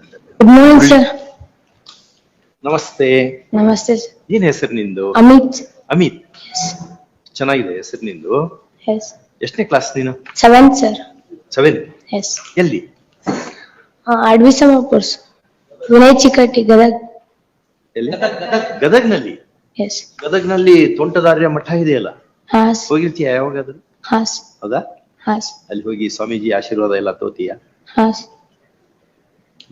Good morning sir ನಮಸ್ತೆ ನಮಸ್ತೆ sir ಏನ್ ಹೆಸರು ನಿಂದು? ಅಮಿತ್. ಅಮಿತ್. ಚೆನ್ನಾಗಿದೆ ಹೆಸರು ನಿಂದು? ಎಸ್ ಎಷ್ಟನೇ ಕ್ಲಾಸ್ ನೀನು? ಸೆವೆನ್ ಸರ್ ಸೆವೆನ್ ಎಸ್ ಎಲ್ಲಿ? ಅಡ್ವಿಸಮಪುರ್ಸ್ ವಿನಯ್ ಚಿಕ್ಕಟ್ಟಿ ಗದಗ್. ಎಲ್ಲಿ? ಗದಗ್ನಲ್ಲಿ? ಎಸ್ ಗದಗ್ನಲ್ಲಿ ತೋಂಟದಾರ್ಯ ಮಠ ಇದೆಯಲ್ಲ? ಹಾಸ್ ಹೋಗಿರ್ತೀಯ ಯಾವಾಗಾದ್ರೂ? ಹಾಸ್ ಹೌದಾ? ಹಾಸ್ ಅಲ್ಲಿ ಹೋಗಿ ಸ್ವಾಮೀಜಿ ಆಶೀರ್ವಾದ ಎಲ್ಲ ತೋತೀಯ? ಹಾಸ್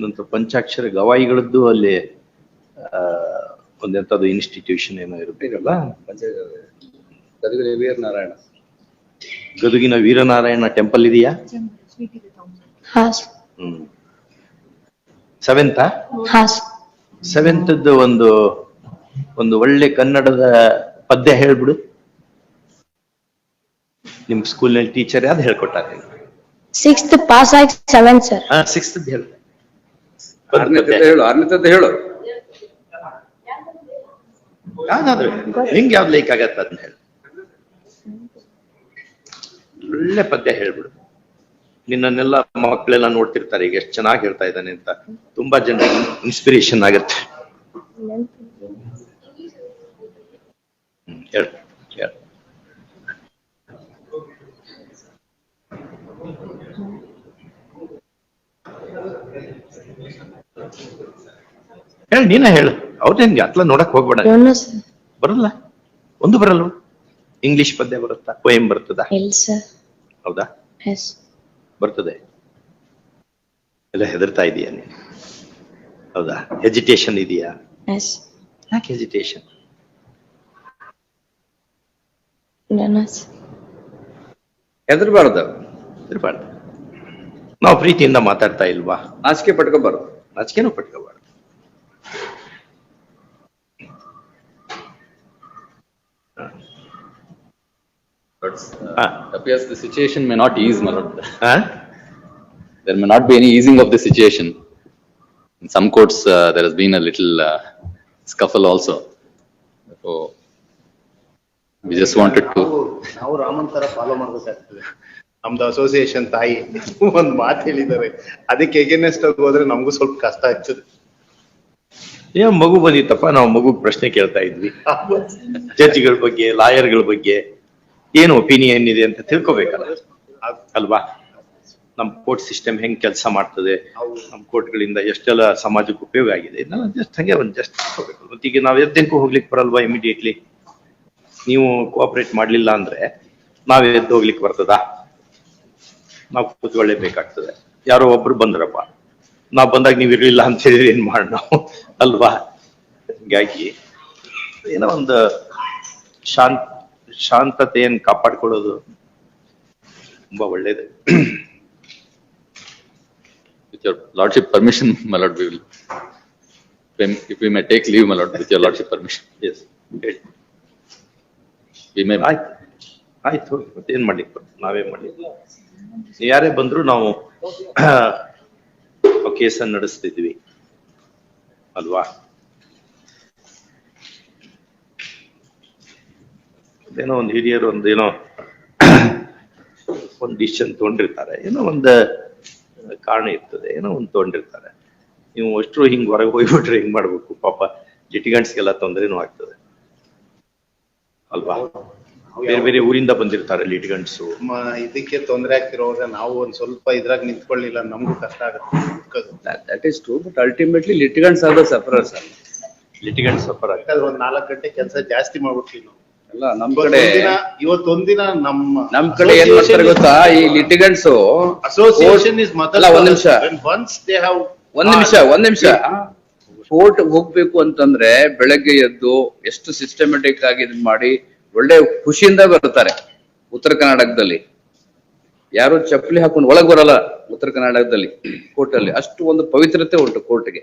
ನಂತರ ಪಂಚಾಕ್ಷರ ಗವಾಯಿಗಳದ್ದು ಅಲ್ಲಿ ಒಂದೆಂಥದ್ದು ಇನ್ಸ್ಟಿಟ್ಯೂಷನ್ ಏನೋ ಇರಬೇಕಲ್ಲ ಗದಗಿನ ವೀರನಾರಾಯಣ. ಗದಗಿನ ವೀರನಾರಾಯಣ ಟೆಂಪಲ್ ಇದೆಯಾ? Seventh hmm. ಸೆವೆಂತಾ ಹಾಸ್ ಸೆವೆಂತ್ ಒಂದು ಒಂದು ಒಳ್ಳೆ ಕನ್ನಡದ ಪದ್ಯ ಹೇಳ್ಬಿಡು. ನಿಮ್ ಸ್ಕೂಲ್ನಲ್ಲಿ ಟೀಚರ್ ಯಾವ್ದು ಹೇಳ್ಕೊಟ್ಟಾರೆ? ಸಿಕ್ಸ್ತ್ ಪಾಸ್ ಆಗಿ ಸೆವೆಂತ್ ಸರ್ ಸಿಕ್ಸ್ತ್ ಹೇಳು ಒಂದು ಆರನೇ ಪದ್ಯ. ಹೇಳು ಆರನೇ ಹೇಳು. ಯಾವ್ದಾದ್ರು ನಿಂಗೆ ಯಾವ್ದು ಲೈಕ್ ಆಗತ್ತ ಅದನ್ನ ಹೇಳು. ಒಳ್ಳೆ ಪದ್ಯ ಹೇಳ್ಬಿಡು. ನಿನ್ನನ್ನೆಲ್ಲ ಮಕ್ಕಳೆಲ್ಲ ನೋಡ್ತಿರ್ತಾರೆ ಈಗ ಎಷ್ಟು ಚೆನ್ನಾಗಿ ಹೇಳ್ತಾ ಇದ್ದಾನೆ ಅಂತ. ತುಂಬಾ ಜನರಿಗೆ ಇನ್ಸ್ಪಿರೇಷನ್ ಆಗತ್ತೆ. ಹೇಳು ಹೇಳು. ಹೇಳು ನೀನ ಹೇಳು. ಅವ್ರು ನಿನ್ಗೆ ಅತ್ಲ ನೋಡಕ್ ಹೋಗ್ಬೇಡ. ಬರಲ್ಲ. ಒಂದು ಬರಲ್ವ? ಇಂಗ್ಲಿಷ್ ಪದ್ಯ ಬರುತ್ತಾ? ಪೋಯಂ ಬರ್ತದ? ಇಲ್ಲ ಸರ್. ಹೌದಾ? ಎಸ್ ಬರ್ತದೆ. ಎಲ್ಲ ಹೆದರ್ತಾ ಇದೀಯಾ ನೀನು? ಹೌದಾ? ಹೆಜಿಟೇಷನ್ ಇದೆಯಾ? ಎಸ್ ಯಾಕೆ ಹೆಜಿಟೇಷನ್ ಹೆದರ್ಬಾರ್ದ. ಹೆದರ್ಬಾರ್ದು. ನಾವು ಪ್ರೀತಿಯಿಂದ ಮಾತಾಡ್ತಾ ಇಲ್ವಾ? ನಾಚಿಕೆ ಪಟ್ಕೋಬಾರ್ದು. ನಾಚಿಕೆನೂ ಪಟ್ಕೋಬಾರ್ದು. Ah. uh, appears the situation may not ease, Malad. lord. There may not be any easing of the situation. In some courts, uh, there has been a little uh, scuffle also. So, we just wanted to, ನಾವು ರಾಮನ್ ತರ follow ಮಾಡ್ಬೇಕಾಗ್ತದೆ ನಮ್ದು association ತಾಯಿ ಒಂದ್ ಮಾತು ಹೇಳಿದ್ದಾರೆ ಅದಕ್ಕೆ against ಆಗಿ ಹೋದ್ರೆ ನಮಗೂ ಸ್ವಲ್ಪ ಕಷ್ಟ ಆಗ್ತದೆ ಏನೋ ಮಗು ಬಂದಿತ್ತಪ್ಪ ನಾವು ಮಗು ಪ್ರಶ್ನೆ ಕೇಳ್ತಾ ಇದ್ವಿ ಜಡ್ಜ್ಗಳ ಬಗ್ಗೆ ಲಾಯರ್ಗಳ ಬಗ್ಗೆ ಏನು ಒಪಿನಿಯನ್ ಇದೆ ಅಂತ ತಿಳ್ಕೊಬೇಕಲ್ಲ? ಅಲ್ವಾ? ನಮ್ ಕೋರ್ಟ್ ಸಿಸ್ಟಮ್ ಹೆಂಗ್ ಕೆಲಸ ಮಾಡ್ತದೆ? ನಮ್ ಕೋರ್ಟ್ಗಳಿಂದ ಎಷ್ಟೆಲ್ಲ ಸಮಾಜಕ್ಕೆ ಉಪಯೋಗ ಆಗಿದೆ? ಜಸ್ಟ್ ಹಂಗೆ ಒಂದು ಜಸ್ಟ್ ತಿಳ್ಕೊಬೇಕು. ಮತ್ತೆ ಈಗ ನಾವ್ ಎದ್ದೆಂಕು ಹೋಗ್ಲಿಕ್ಕೆ ಬರಲ್ವಾ ಇಮಿಡಿಯೇಟ್ಲಿ ನೀವು ಕೋಆಪರೇಟ್ ಮಾಡಲಿಲ್ಲ ಅಂದ್ರೆ ನಾವ್ ಎದ್ದು ಹೋಗ್ಲಿಕ್ಕೆ ಬರ್ತದಾ? ನಾವು ಕೂತ್ಕೊಳ್ಳೇಬೇಕಾಗ್ತದೆ ಯಾರೋ ಒಬ್ರು ಬಂದ್ರಪ್ಪ. ನಾವ್ ಬಂದಾಗ ನೀವ್ ಇರ್ಲಿಲ್ಲ ಅಂತ ಹೇಳಿದ್ರೆ ಏನ್ ಮಾಡೋಣ? ಅಲ್ವಾ? ಹೀಗಾಗಿ ಏನೋ ಒಂದು ಶಾಂತ್ ಶಾಂತತೆಯನ್ನು ಕಾಪಾಡ್ಕೊಳ್ಳೋದು ತುಂಬಾ ಒಳ್ಳೆಯದು ವಿತ್ ಕ್ಯಾ lordship permission my lord will if we may take leave my lord with you lordship permission as we may right I told but ಏನು ಮಾಡ್ಲಿ ನಾವೇ ಮಾಡ್ಲಿ ಯಾರೆ ಬಂದ್ರು ನಾವು ಓಕೆಸನ್ ನಡೆಸ್ತಿದ್ವಿ ಅಲ್ವಾ? ಏನೋ ಒಂದು ಹಿರಿಯರು ಒಂದು ಏನೋ ಒಂದು ಡಿಸಿಷನ್ ತೊಗೊಂಡಿರ್ತಾರೆ. ಏನೋ ಒಂದು ಕಾರಣ ಇರ್ತದೆ. ಏನೋ ಒಂದು ತೊಗೊಂಡಿರ್ತಾರೆ. ನೀವು ಅಷ್ಟು ಹಿಂಗ್ ಹೊರಗೆ ಹೋಗ್ಬಿಟ್ರೆ ಹಿಂಗ್ ಮಾಡ್ಬೇಕು? ಪಾಪ ಜಿಟಿಗಂಟ್ಸ್ಗೆಲ್ಲ ತೊಂದರೆನೂ ಆಗ್ತದೆ. ಅಲ್ವಾ? ಬೇರೆ ಬೇರೆ ಊರಿಂದ ಬಂದಿರ್ತಾರೆ ಲಿಟಿಗಂಟ್ಸು ಇದಕ್ಕೆ ತೊಂದರೆ ಆಗ್ತಿರೋದ್ರೆ ನಾವು ಒಂದ್ ಸ್ವಲ್ಪ ಇದ್ರಾಗ ನಿಂತ್ಕೊಳ್ಳಿಲ್ಲ ನಮಗೂ ಕಷ್ಟ ಆಗುತ್ತೆ that is true but ultimately litigants ಆದ ಸಫರ್ ಸರ್ ಲಿಟಿಗಂಟ್ ಸಫರ್ ಆಗ್ತದೆ ಒಂದ್ ನಾಲ್ಕು ಗಂಟೆ ಕೆಲಸ ಜಾಸ್ತಿ ಮಾಡ್ಬಿಟ್ವಿ ನಾವು. ಅಲ್ಲ ನಮ್ ಕಡೆ ಇವತ್ತೊಂದಿನ ನಮ್ಮ ನಮ್ ಕಡೆ ಏನ್ ಮಾಡ್ತಾರೆ ಗೊತ್ತಾ? ಈ litigants ಅಸೋಸಿಯೇಷನ್ ಇಸ್ ಅಲ್ಲ, ಒಂದ್ ನಿಮಿಷ. ಒನ್ಸ್ ದೇ ಹಾವ್ ಒಂದ್ ನಿಮಿಷ ಒಂದ್ ನಿಮಿಷ. ಕೋರ್ಟ್ ಹೋಗ್ಬೇಕು ಅಂತಂದ್ರೆ ಬೆಳಗ್ಗೆ ಎದ್ದು ಎಷ್ಟು ಸಿಸ್ಟಮೆಟಿಕ್ ಆಗಿ ಇದ್ ಮಾಡಿ ಒಳ್ಳೆ ಖುಷಿಯಿಂದ ಬರ್ತಾರೆ ಉತ್ತರ ಕರ್ನಾಟಕದಲ್ಲಿ. ಯಾರು ಚಪ್ಪಲಿ ಹಾಕೊಂಡು ಒಳಗ್ ಬರಲ್ಲ ಉತ್ತರ ಕರ್ನಾಟಕದಲ್ಲಿ ಕೋರ್ಟ್ ಅಲ್ಲಿ ಅಷ್ಟು ಒಂದು ಪವಿತ್ರತೆ ಉಂಟು ಕೋರ್ಟ್ಗೆ.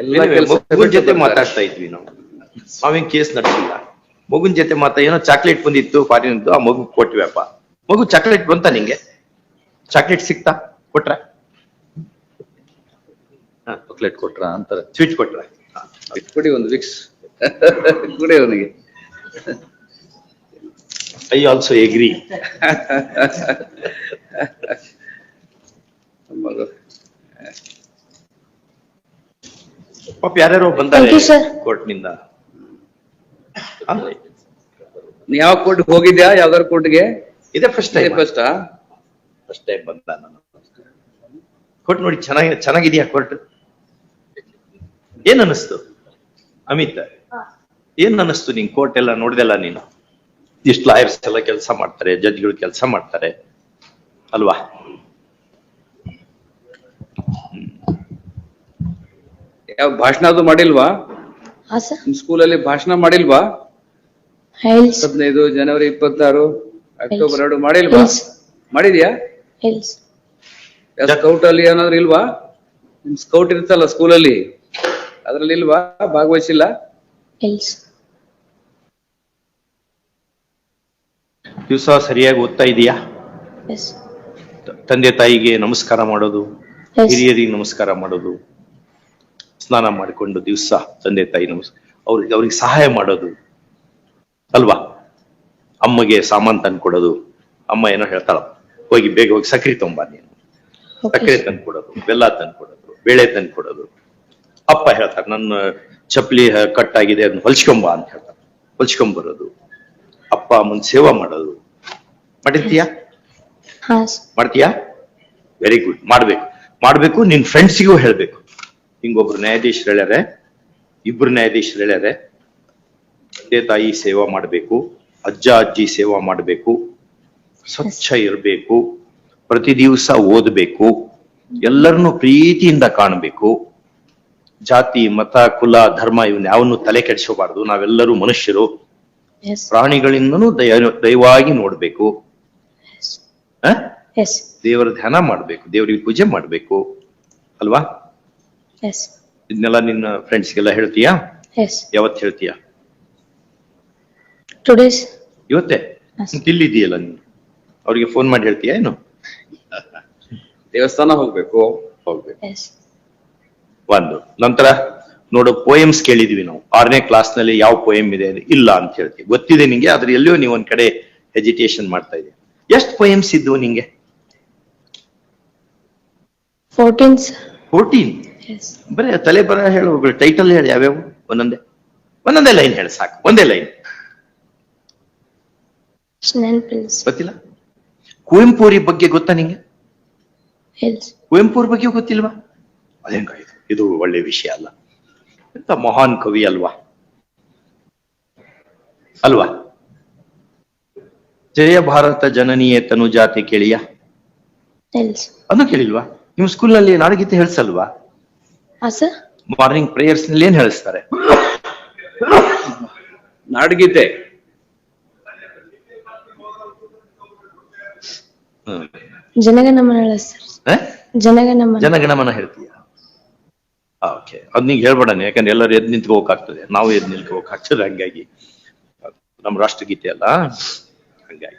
ಎಲ್ಲ ಮಗುನ್ ಜೊತೆ ಮಾತಾಡ್ತಾ ಇದ್ವಿ ನಾವು. ನಾವೇನ್ ಕೇಸ್ ನಡೆಸಿಲ್ಲ ಮಗುನ್ ಜೊತೆ ಮಾತಾ ಏನೋ ಚಾಕ್ಲೇಟ್ ಬಂದಿತ್ತು ಫಾರಿನ್ದು ಆ ಮಗು ಕೊಟ್ವಿಯಪ್ಪ ಮಗು ಚಾಕ್ಲೇಟ್ ಬಂತ ನಿಂಗೆ? ಚಾಕ್ಲೇಟ್ ಸಿಕ್ತಾ? ಕೊಟ್ರ? ಚಾಕ್ಲೇಟ್ ಕೊಟ್ರ ಅಂತಾರೆ. ಸ್ವೀಟ್ ಕೊಟ್ರ? ಕೊಡಿ ಒಂದು ವಿಕ್ಸ್ ಕೊಡಿ ಅವನಿಗೆ. ಐ ಆಲ್ಸೋ ಎಗ್ರಿ ಪಾಪ ಯಾರ್ಯಾರೋ ಬಂದಾರೆ Thank ನಿಂದ sir. ನೀ ಯಾವ ಕೋರ್ಟ್ ಹೋಗಿದ್ಯಾ? ಯಾವ್ದಾರ ಕೋರ್ಟ್ಗೆ? ಇದೇ first time first first time ಬಂದ ನಾನು. ಕೋರ್ಟ್ ನೋಡಿ ಚೆನ್ನಾಗಿ ಚೆನ್ನಾಗಿದೆಯಾ ಕೋರ್ಟ್? ಏನ್ ಅನಿಸ್ತು ಅಮಿತ್ ಏನ್ ಅನಿಸ್ತು ನಿನ್ ಕೋರ್ಟ್ ಎಲ್ಲ ನೋಡಿದೆಲ್ಲ ನೀನು? ಇಷ್ಟು ಲಾಯರ್ಸ್ ಎಲ್ಲ ಕೆಲಸ ಮಾಡ್ತಾರೆ ಜಡ್ಜ್ಗಳು ಕೆಲಸ ಮಾಡ್ತಾರೆ. ಅಲ್ವಾ? ಯಾವ ಭಾಷಣ ಅದು ಮಾಡಿಲ್ವಾ? ಹಾ ಸರ್. ನಿಮ್ ಸ್ಕೂಲಲ್ಲಿ ಭಾಷಣ ಮಾಡಿಲ್ವಾ? ಹದಿನೈದು ಜನವರಿ ಇಪ್ಪತ್ತಾರು ಅಕ್ಟೋಬರ್ ಎರಡು ಮಾಡಿಲ್ವಾ? Yes. ಮಾಡಿದ್ಯಾ? ಸ್ಕೌಟ್ ಅಲ್ಲಿ ಏನಾದ್ರು ಇಲ್ವಾ? ನಿಮ್ ಸ್ಕೌಟ್ ಇರ್ತಲ್ಲ ಸ್ಕೂಲಲ್ಲಿ? ಅದ್ರಲ್ಲಿ ಇಲ್ವಾ? ಭಾಗವಹಿಸಿಲ್ಲ? ದಿವಸ ಸರಿಯಾಗಿ ಓದ್ತಾ ಇದೀಯಾ? ಎಸ್. ತ- ತಂದೆ ತಾಯಿಗೆ ನಮಸ್ಕಾರ ಮಾಡೋದು. ಹಿರಿಯರಿಗೆ ನಮಸ್ಕಾರ ಮಾಡೋದು. ಸ್ನಾನ ಮಾಡಿಕೊಂಡು ದಿವಸ ತಂದೆ ತಾಯಿ ನಮಸ್ ಅವ್ರಿಗೆ ಅವ್ರಿಗೆ ಸಹಾಯ ಮಾಡೋದು. ಅಲ್ವಾ? ಅಮ್ಮಗೆ ಸಾಮಾನ್ ತಂದು ಕೊಡೋದು. ಅಮ್ಮ ಏನೋ ಹೇಳ್ತಾಳ ಹೋಗಿ ಬೇಗ ಹೋಗಿ ಸಕ್ಕರೆ ತೊಂಬ ನೀನು. ಸಕ್ಕರೆ ತಂದು ಕೊಡೋದು ಬೆಲ್ಲ ತಂದು ಕೊಡೋದು ಬೇಳೆ ತಂದು ಕೊಡೋದು. ಅಪ್ಪ ಹೇಳ್ತಾರೆ ನನ್ನ ಚಪ್ಪಲಿ ಕಟ್ ಆಗಿದೆ ಅದನ್ನ ಹೊಲ್ಸ್ಕೊಂಬ ಅಂತ ಹೇಳ್ತಾರೆ ಹೊಲ್ಸ್ಕೊಂಬರೋದು. ಅಪ್ಪ ಅಮ್ಮನ ಸೇವಾ ಮಾಡೋದು. ಮಾಡಿರ್ತೀಯಾ ಮಾಡ್ತೀಯಾ? ವೆರಿ ಗುಡ್ ಮಾಡ್ಬೇಕು. ಮಾಡ್ಬೇಕು ನಿನ್ ಫ್ರೆಂಡ್ಸಿಗೂ ಹೇಳ್ಬೇಕು. ಹಿಂಗೊಬ್ರು ನ್ಯಾಯಾಧೀಶರು ಹೇಳ್ಯಾರೆ ಇಬ್ರು ನ್ಯಾಯಾಧೀಶರು ಹೇಳ್ಯಾರೆ ತಂದೆ ತಾಯಿ ಸೇವಾ ಮಾಡಬೇಕು ಅಜ್ಜ ಅಜ್ಜಿ ಸೇವಾ ಮಾಡಬೇಕು ಸ್ವಚ್ಛ ಇರಬೇಕು ಪ್ರತಿ ದಿವಸ ಓದಬೇಕು ಎಲ್ಲರನ್ನು ಪ್ರೀತಿಯಿಂದ ಕಾಣಬೇಕು ಜಾತಿ ಮತ ಕುಲ ಧರ್ಮ ಇವನ್ ಯಾವನ್ನು ತಲೆ ಕೆಡಿಸಬಾರದು ನಾವೆಲ್ಲರೂ ಮನುಷ್ಯರು ಪ್ರಾಣಿಗಳಿಂದನೂ ದಯ ದಯವಾಗಿ ನೋಡ್ಬೇಕು. ದೇವರ ಧ್ಯಾನ ಮಾಡ್ಬೇಕು ದೇವರಿಗೆ ಪೂಜೆ ಮಾಡ್ಬೇಕು ಅಲ್ವಾ? ಎಸ್ ಇದನ್ನೆಲ್ಲ ನಿನ್ನ ಫ್ರೆಂಡ್ಸ್ಗೆಲ್ಲ ಹೇಳ್ತೀಯಾ? ಎಸ್ ಯಾವತ್ ಹೇಳ್ತೀಯಾ? ಟುಡೇಸ್ ಇವತ್ತೇ? Yes. ಮತ್ತ್ ಇಲ್ಲಿದೆಯಲ್ಲ ನೀನು? ಅವರಿಗೆ ಫೋನ್ ಮಾಡಿ ಹೇಳ್ತೀಯಾ ಏನು? ದೇವಸ್ಥಾನ ಹೋಗ್ಬೇಕು ಹೋಗ್ಬೇಕು. ಎಸ್ ಒಂದು. ನಂತರ ನೋಡು ಪೋಯಮ್ಸ್ ಕೇಳಿದೀವಿ ನಾವು. ಆರನೇ ಕ್ಲಾಸ್ನಲ್ಲಿ ಯಾವ ಪೋಯಮ್ ಇದೆ? ಇಲ್ಲ ಅಂತ ಹೇಳ್ತೀವಿ ಗೊತ್ತಿದೆ ನಿಂಗೆ ಆದ್ರೆ ಎಲ್ಲಿಯೋ ನೀವು ಒಂದ್ ಕಡೆ ಹೆಜಿಟೇಷನ್ ಮಾಡ್ತಾ ಇದೆ ಎಷ್ಟು ಪೋಯಮ್ಸ್ ಇದ್ವು ನಿಂಗೆ? ಫೋರ್ಟೀನ್ಸ್ ಫೋರ್ಟೀನ್ ಬರೀ ತಲೆ ಬರ ಹೇಳು ಟೈಟಲ್ ಹೇಳಿ ಯಾವ್ಯಾವು? ಒಂದೊಂದೇ. ಒಂದೊಂದೇ ಲೈನ್ ಹೇಳಿ ಸಾಕು ಒಂದೇ ಲೈನ್ ಗೊತ್ತಿಲ್ಲ? ಕುವೆಂಪುರಿ ಬಗ್ಗೆ ಗೊತ್ತಾ ನಿಂಗೆ? ಕುವೆಂಪುರ್ ಬಗ್ಗೆ ಗೊತ್ತಿಲ್ವಾ? ಅದೇಂಗ ಇದು ಒಳ್ಳೆ ವಿಷಯ ಅಲ್ಲ. ಎಂತ ಮಹಾನ್ ಕವಿ ಅಲ್ವಾ? ಅಲ್ವಾ? ಜಯ ಭಾರತ ಜನನೀಯ ತನು ಜಾತಿ ಕೇಳಿಯ ಅದು ಕೇಳಿಲ್ವಾ? ನಿಮ್ ಸ್ಕೂಲ್ನಲ್ಲಿ ನಾಡಗೀತೆ ಹೇಳ್ಸಲ್ವಾ? ಮಾರ್ನಿಂಗ್ ಪ್ರೇಯರ್ಸ್ನಲ್ಲಿ ಏನ್ ಹೇಳಿಸ್ತಾರೆ? ನಾಡಗೀತೆ. ಜನಗಣಮನ ಜನಗಣಮನ ಜನಗಣಮನ ಹೇಳ್ತೀಯ? ಓಕೆ ಅದ್ ನೀವು ಹೇಳ್ಬೇಡ ಯಾಕಂದ್ರೆ ಎಲ್ಲರೂ ಎದ್ ಆಗ್ತದೆ ನಾವು ಎದ್ ನಿಂತ್ಕೋಕ್ ಹಚ್ಚದ ಹಂಗಾಗಿ. ನಮ್ಮ ರಾಷ್ಟ್ರಗೀತೆ ಅಲ್ಲ? ಹಂಗಾಗಿ.